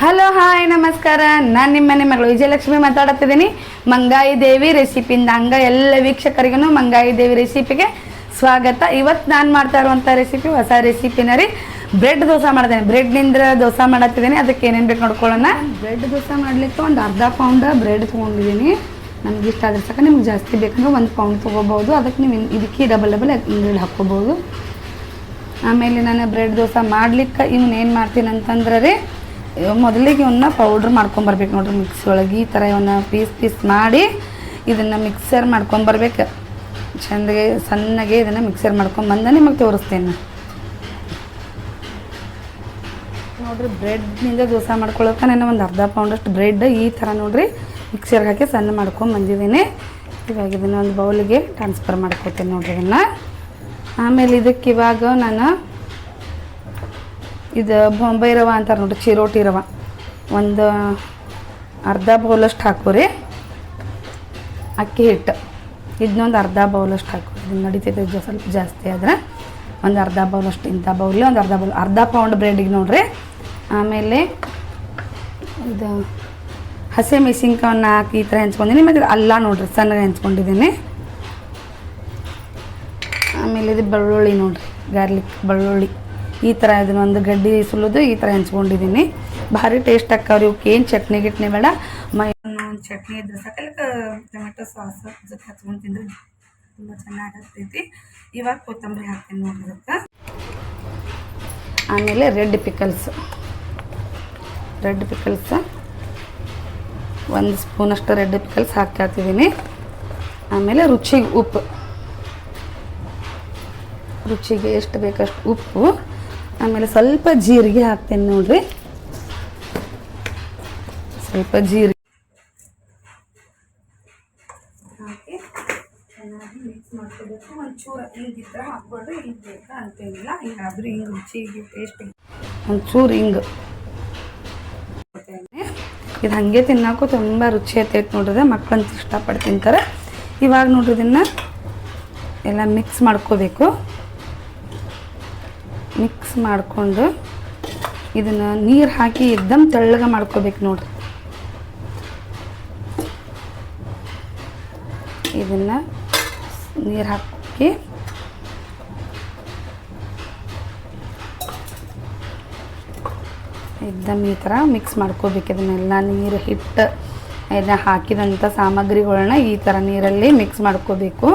Hello hi ನಮಸ್ಕಾರ. ನಾನು ನಿಮ್ಮ ಮನೆ ಮಗಳು ವಿಜಯಲಕ್ಷ್ಮಿ ಮಾತಾಡತ್ತಿದ್ದೀನಿ ಮಂಗಾಯಿ ದೇವಿ ರೆಸಿಪಿಯಿಂದ ಹಂಗ ಎಲ್ಲ ವೀಕ್ಷಕರಿಗೂ ಮಂಗಾಯಿ ದೇವಿ ರೆಸಿಪಿಗೆ ಸ್ವಾಗತ. ಇವತ್ತು ನಾನು ಮಾಡ್ತಾ ಇರುವಂಥ ರೆಸಿಪಿ ಹೊಸ ರೆಸಿಪಿನ ರೀ. ಬ್ರೆಡ್ ದೋಸೆ ಮಾಡ್ತೇನೆ. ಬ್ರೆಡ್ನಿಂದ ದೋಸೆ ಮಾಡತ್ತಿದ್ದೀನಿ. ಅದಕ್ಕೆ ಏನೇನು ಬೇಕು ನೋಡ್ಕೊಳ್ಳೋಣ. ಬ್ರೆಡ್ ದೋಸೆ ಮಾಡಲಿಕ್ಕೆ ಒಂದು ಅರ್ಧ ಪೌಂಡ್ ಬ್ರೆಡ್ ತೊಗೊಂಡಿದ್ದೀನಿ. ನಮ್ಗೆ ಇಷ್ಟ ಆದ್ರೆ ಸಾಕ. ನಿಮ್ಗೆ ಜಾಸ್ತಿ ಬೇಕಂದ್ರೆ ಒಂದು ಪೌಂಡ್ ತೊಗೋಬೋದು ಅದಕ್ಕೆ ನೀವು ಇದಕ್ಕೆ ಡಬಲ್ ಡಬಲ್ ಹಾಕ್ಕೋಬೋದು ಆಮೇಲೆ ನಾನು ಬ್ರೆಡ್ ದೋಸೆ ಮಾಡ್ಲಿಕ್ಕೆ ಇವನ್ನ ಏನು ಮಾಡ್ತೀನಿ ಅಂತಂದ್ರೆ ರೀ, ಮೊದಲಿಗೆ ಇವನ್ನ ಪೌಡ್ರ್ ಮಾಡ್ಕೊಂಬರ್ಬೇಕು ನೋಡ್ರಿ ಮಿಕ್ಸಿ ಒಳಗೆ. ಈ ಥರ ಇವನ್ನ ಪೀಸ್ ಪೀಸ್ ಮಾಡಿ ಇದನ್ನು ಮಿಕ್ಸರ್ ಮಾಡ್ಕೊಂಬರ್ಬೇಕು. ಚೆಂದಗೆ, ಸಣ್ಣಗೆ ಇದನ್ನು ಮಿಕ್ಸರ್ ಮಾಡ್ಕೊಂಬಂದು ನಿಮಗೆ ತೋರಿಸ್ತೇನೆ ನೋಡಿರಿ ನೋಡ್ರಿ ಬ್ರೆಡ್ನಿಂದ ದೋಸೆ ಮಾಡ್ಕೊಳ್ಳೋಕೆ ನಾನು ಒಂದು ಅರ್ಧ ಪೌಂಡಷ್ಟು ಬ್ರೆಡ್ ಈ ಥರ ನೋಡ್ರಿ ಮಿಕ್ಸರ್ಗೆ ಹಾಕಿ ಸಣ್ಣ ಮಾಡ್ಕೊಂಡು ಬಂದಿದ್ದೀನಿ ಇವಾಗ ಇದನ್ನು ಒಂದು ಬೌಲಿಗೆ ಟ್ರಾನ್ಸ್ಫರ್ ಮಾಡ್ಕೊತೀನಿ ನೋಡ್ರಿ ಇದನ್ನು. ಆಮೇಲೆ ಇದಕ್ಕೆ ಇವಾಗ ನಾನು ಇದು ಬೊಂಬೈ ರವೆ ಅಂತಾರೆ ನೋಡಿ, ಚಿರೋಟಿ ರವ. ಒಂದು ಅರ್ಧ ಬೌಲಷ್ಟು ಹಾಕೋರಿ ಅಕ್ಕಿ ಹಿಟ್ಟು. ಇದನ್ನೊಂದು ಅರ್ಧ ಬೌಲಷ್ಟು ಹಾಕು. ಇದು ನಡೀತೈತೆ ಜ ಸ್ವಲ್ಪ ಜಾಸ್ತಿ ಆದ್ರೆ. ಒಂದು ಅರ್ಧ ಬೌಲಷ್ಟು ಇಂಥ ಬೌಲಿ ಒಂದು ಅರ್ಧ ಬೌಲ್, ಅರ್ಧ ಪೌಂಡ್ ಬ್ರೆಡಿಗೆ ನೋಡ್ರಿ. ಆಮೇಲೆ ಇದು ಹಸಿ ಮೆಣಸಿನ್ಕಾವನ್ನ ಹಾಕಿ ಈ ಥರ ಹೆಂಚ್ಕೊಂಡಿನಿ. ಮತ್ತು ಅಲ್ಲ ನೋಡ್ರಿ, ಸಣ್ಣಗೆ ಹೆಂಚ್ಕೊಂಡಿದ್ದೀನಿ ಆಮೇಲೆ ಇದು ಬೆಳ್ಳುಳ್ಳಿ ನೋಡಿರಿ ಗಾರ್ಲಿಕ್ ಬೆಳ್ಳುಳ್ಳಿ. ಈ ಥರ ಇದನ್ನ ಒಂದು ಗಡ್ಡಿ ಸುಲಿದು ಈ ಥರ ಹೆಂಚ್ಕೊಂಡಿದ್ದೀನಿ ಭಾರಿ ಟೇಸ್ಟ್ ಆಕ್ಕವ್ರಿ ಇವಕ್ಕೆ ಏನು ಚಟ್ನಿ ಗಿಟ್ನಿ ಬೇಡ. ಮೈ ಒಂದು ಚಟ್ನಿ ಇದ್ರೆ ಸಾಕಲ್ಕ ಟೊಮೆಟೊ ಸಾಸ್ ಜೊತೆ ಹಚ್ಕೊಂಡು ತಿಂದ್ರೆ ತುಂಬ ಚೆನ್ನಾಗಾಗ್ತೈತಿ ಇವಾಗ ಕೊತ್ತಂಬರಿ ಹಾಕ್ತೀನಿ ನೋಡಿದಕ್ಕೆ ಆಮೇಲೆ ರೆಡ್ ಪಿಕಲ್ಸ್ ರೆಡ್ ಪಿಕಲ್ಸ್ ಒಂದು ಸ್ಪೂನಷ್ಟು ರೆಡ್ ಪಿಕಲ್ಸ್ ಹಾಕ್ತಿದ್ದೀನಿ ಆಮೇಲೆ ರುಚಿಗೆ ಉಪ್ಪು. ರುಚಿಗೆ ಎಷ್ಟು ಬೇಕಷ್ಟು ಉಪ್ಪು ಆಮೇಲೆ ಸ್ವಲ್ಪ ಜೀರಿಗೆ ಹಾಕ್ತೇನೆ ನೋಡ್ರಿ. ಸ್ವಲ್ಪ ಜೀರಿಗೆ ಹಾಕಿ ಚೆನ್ನಾಗಿ ಮಿಕ್ಸ್ ಮಾಡ್ಕೋಬೇಕು. ಒಂಚೂರು ಹಿಂಗಿದ್ರೆ ಹಾಕ್ಬಿಡ್ರಿ ಹಿಂಗೆ ಬೇಕಾ ಅಂತೇನಿಲ್ಲ. ಹಿಂಗಾದ್ರೂ ಹಿಂಗೆ ರುಚಿಗೆ ಟೇಸ್ಟ್ ಒಂಚೂರು ಹಿಂಗೆ. ಇದು ಹಾಗೆ ತಿನ್ನೋಕ್ಕೂ ತುಂಬ ರುಚಿ ಐತೈತೆ ನೋಡಿದ್ರೆ ಮಕ್ಕಳಂತ ಇಷ್ಟಪಟ್ಟು ತಿಂತಾರೆ ಇವಾಗ ನೋಡ್ರಿ ಇದನ್ನು ಎಲ್ಲ ಮಿಕ್ಸ್ ಮಾಡ್ಕೋಬೇಕು. ಮಿಕ್ಸ್ ಮಾಡಿಕೊಂಡು ಇದನ್ನು ನೀರು ಹಾಕಿ ಎಕ್ದಮ್ ತೆಳ್ಳಗೆ ಮಾಡ್ಕೋಬೇಕು ನೋಡಿ ಇದನ್ನು ನೀರು ಹಾಕಿ ಎಕ್ದಮ್ ಈ ಥರ ಮಿಕ್ಸ್ ಮಾಡ್ಕೋಬೇಕು ಇದನ್ನೆಲ್ಲ ನೀರು ಹಿಟ್ಟು ಇದನ್ನ ಹಾಕಿದಂಥ ಸಾಮಗ್ರಿಗಳನ್ನ ಈ ಥರ ನೀರಲ್ಲಿ ಮಿಕ್ಸ್ ಮಾಡ್ಕೋಬೇಕು.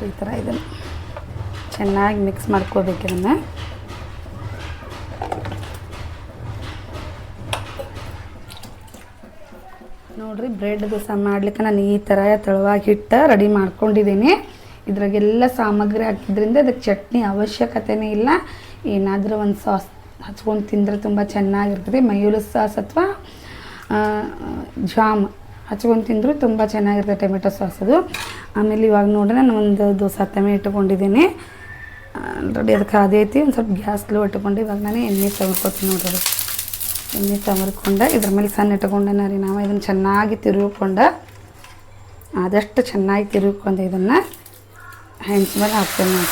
ನೋಡ್ರಿ ಈ ಥರ ಇದನ್ನು ಚೆನ್ನಾಗಿ ಮಿಕ್ಸ್ ಮಾಡ್ಕೋಬೇಕು ಇದನ್ನು. ನೋಡಿರಿ, ಬ್ರೆಡ್ ದೋಸೆ ಮಾಡ್ಲಿಕ್ಕೆ ನಾನು ಈ ಥರ ತೆಳುವಾಗಿ ಹಿಟ್ಟು ರೆಡಿ ಮಾಡ್ಕೊಂಡಿದ್ದೀನಿ. ಇದ್ರಾಗೆಲ್ಲ ಸಾಮಗ್ರಿ ಹಾಕಿದ್ರಿಂದ ಅದಕ್ಕೆ ಚಟ್ನಿ ಅವಶ್ಯಕತೆನೇ ಇಲ್ಲ. ಏನಾದರೂ ಒಂದು ಸಾಸ್ ಹಚ್ಕೊಂಡು ತಿಂದರೆ ತುಂಬ ಚೆನ್ನಾಗಿರ್ತದೆ. ಮಯೂಲು ಸಾಸ್ ಅಥವಾ ಜಾಮ್ ಹಚ್ಕೊಂಡು ತಿಂದರೂ ತುಂಬ ಚೆನ್ನಾಗಿರುತ್ತೆ ಟೊಮೆಟೊ ಸಾಸ್ ಅದು. ಆಮೇಲೆ ಇವಾಗ ನೋಡ್ರಿ ನಾನು ಒಂದು ದೋಸೆ ತಮೆ ಇಟ್ಕೊಂಡಿದ್ದೀನಿ ಆಲ್ರೆಡಿ ಅದಕ್ಕೆ ಅದೈತಿ ಒಂದು ಸ್ವಲ್ಪ ಗ್ಯಾಸ್ ಲೋ ಇಟ್ಕೊಂಡು ಇವಾಗ ನಾನು ಎಣ್ಣೆ ತಗೊಂಡ್ಕೊತೀನಿ ನೋಡ್ರಿ ಅದು. ಎಣ್ಣೆ ತಮರ್ಕೊಂಡು ಇದ್ರ ಮೇಲೆ ಸಣ್ಣ ಇಟ್ಕೊಂಡೆ ರೀ. ನಾವು ಇದನ್ನು ಚೆನ್ನಾಗಿ ತಿರುಗಿಕೊಂಡು, ಆದಷ್ಟು ಚೆನ್ನಾಗಿ ತಿರುಗಿಕೊಂಡು ಇದನ್ನು. ಹೆಂಚ್ ಮೇಲೆ ಹಾಕ್ತೇನೆ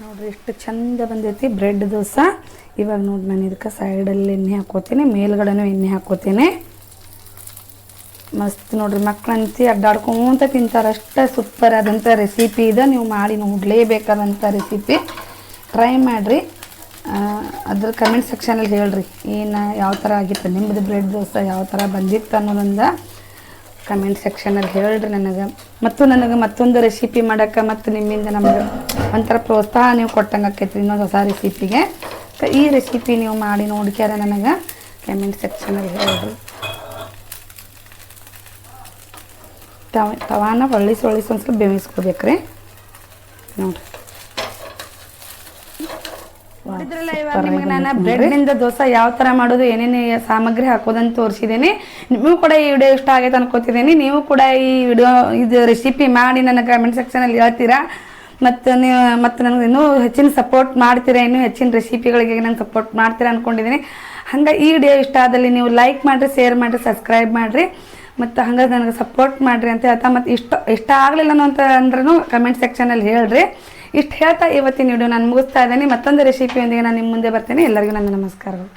ನೋಡ್ರಿ, ಎಷ್ಟು ಚಂದ ಬಂದೈತಿ. ಬ್ರೆಡ್ ದೋಸೆ. ಇವಾಗ ನೋಡಿ ನಾನು ಇದಕ್ಕೆ ಸೈಡಲ್ಲಿ ಎಣ್ಣೆ ಹಾಕೋತೀನಿ ಮೇಲ್ಗಡೆನೂ ಎಣ್ಣೆ ಹಾಕೋತೀನಿ ಮಸ್ತ್ ನೋಡ್ರಿ, ಮಕ್ಕಳಂತಿ ಅಡ್ಡಾಡ್ಕೊಂತ ತಿಂತಾರೆ. ಅಷ್ಟೇ ಸೂಪರ್ ಆದಂಥ ರೆಸಿಪಿ ಇದೆ. ನೀವು ಮಾಡಿ ನೋಡಲೇಬೇಕಾದಂಥ ರೆಸಿಪಿ ಟ್ರೈ ಮಾಡಿರಿ. ಅದ್ರ ಕಮೆಂಟ್ ಸೆಕ್ಷನಲ್ಲಿ ಹೇಳ್ರಿ, ಏನು, ಯಾವ ಥರ ಆಗಿತ್ತು ನಿಮ್ಮದು ಬ್ರೆಡ್ ದೋಸೆ ಯಾವ ಥರ ಬಂದಿತ್ತು ಅನ್ನೋದೊಂದ. ಕಮೆಂಟ್ ಸೆಕ್ಷನಲ್ಲಿ ಹೇಳ್ರಿ ನನಗೆ. ಮತ್ತು ನನಗೆ ಮತ್ತೊಂದು ರೆಸಿಪಿ ಮಾಡೋಕ್ಕೆ ಮತ್ತು ನಿಮ್ಮಿಂದ ನಮಗೆ ಒಂಥರ ಪ್ರೋತ್ಸಾಹ ನೀವು ಕೊಟ್ಟಂಗೆ ಆಕೈತಿ ಇನ್ನೊಂದು ಹೊಸ ರೆಸಿಪಿಗೆ ಈ ರೆಸಿಪಿ ನೀವು ಮಾಡಿ ನೋಡ್ಕ್ಯಾರ ನನಗೆ ಕಮೆಂಟ್ ಸೆಕ್ಷನಲ್ಲಿ ಹೇಳ್ರಿ. ತವ, ತವಾನ ಹೊಳ್ಳಿಸಿ ಹೊಳ್ಳಿಸಿ ಒಂದು ಸ್ವಲ್ಪ ಬೇಯಿಸ್ಕೋಬೇಕ್ರಿ ನೋಡ್ರಿ. ನೋಡಿದ್ರಲ್ಲ ಇವಾಗ ನಿಮಗೆ ನಾನು ಬ್ರೆಡ್ನಿಂದ ದೋಸೆ ಯಾವ ಥರ ಮಾಡೋದು ಏನೇನು ಸಾಮಗ್ರಿ ಹಾಕೋದಂತ ತೋರಿಸಿದ್ದೀನಿ ನಿಮಗೂ ಕೂಡ ಈ ವಿಡಿಯೋ ಇಷ್ಟ ಆಗೈತೆ ಅನ್ಕೋತಿದ್ದೀನಿ ನೀವು ಕೂಡ ಈ ವಿಡಿಯೋ ಇದು ರೆಸಿಪಿ ಮಾಡಿ ನನ್ನ ಕಮೆಂಟ್ ಸೆಕ್ಷನಲ್ಲಿ ಹೇಳ್ತೀರಾ? ಮತ್ತು ನೀವು ಮತ್ತು ನನಗೆ ಇನ್ನೂ ಹೆಚ್ಚಿನ ಸಪೋರ್ಟ್ ಮಾಡ್ತೀರಾ ಇನ್ನೂ ಹೆಚ್ಚಿನ ರೆಸಿಪಿಗಳಿಗೆ ನಂಗೆ ಸಪೋರ್ಟ್ ಮಾಡ್ತೀರಾ ಅಂದ್ಕೊಂಡಿದ್ದೀನಿ ಹಂಗೆ ಈ ವಿಡಿಯೋ ಇಷ್ಟ ಆದಲ್ಲಿ ನೀವು ಲೈಕ್ ಮಾಡಿರಿ ಶೇರ್ ಮಾಡಿರಿ ಸಬ್ಸ್ಕ್ರೈಬ್ ಮಾಡಿರಿ. ಮತ್ತು ಹಂಗಾಗಿ ನನಗೆ ಸಪೋರ್ಟ್ ಮಾಡಿರಿ ಅಂತ ಹೇಳ್ತಾ, ಮತ್ತು ಇಷ್ಟ ಇಷ್ಟ ಆಗಲಿಲ್ಲ ಅಂತ ಅಂದ್ರೂ ಕಮೆಂಟ್ ಸೆಕ್ಷನಲ್ಲಿ ಹೇಳ್ರಿ. ಇಷ್ಟು ಹೇಳ್ತಾ ಇವತ್ತಿನ ವಿಡಿಯೋ ನಾನು ಮುಗಿಸ್ತಾ ಇದ್ದೀನಿ. ಮತ್ತೊಂದು ರೆಸಿಪಿಯೊಂದಿಗೆ ನಾನು ನಿಮ್ಮ ಮುಂದೆ ಬರ್ತೀನಿ. ಎಲ್ಲರಿಗೂ ನನ್ನ ನಮಸ್ಕಾರಗಳು.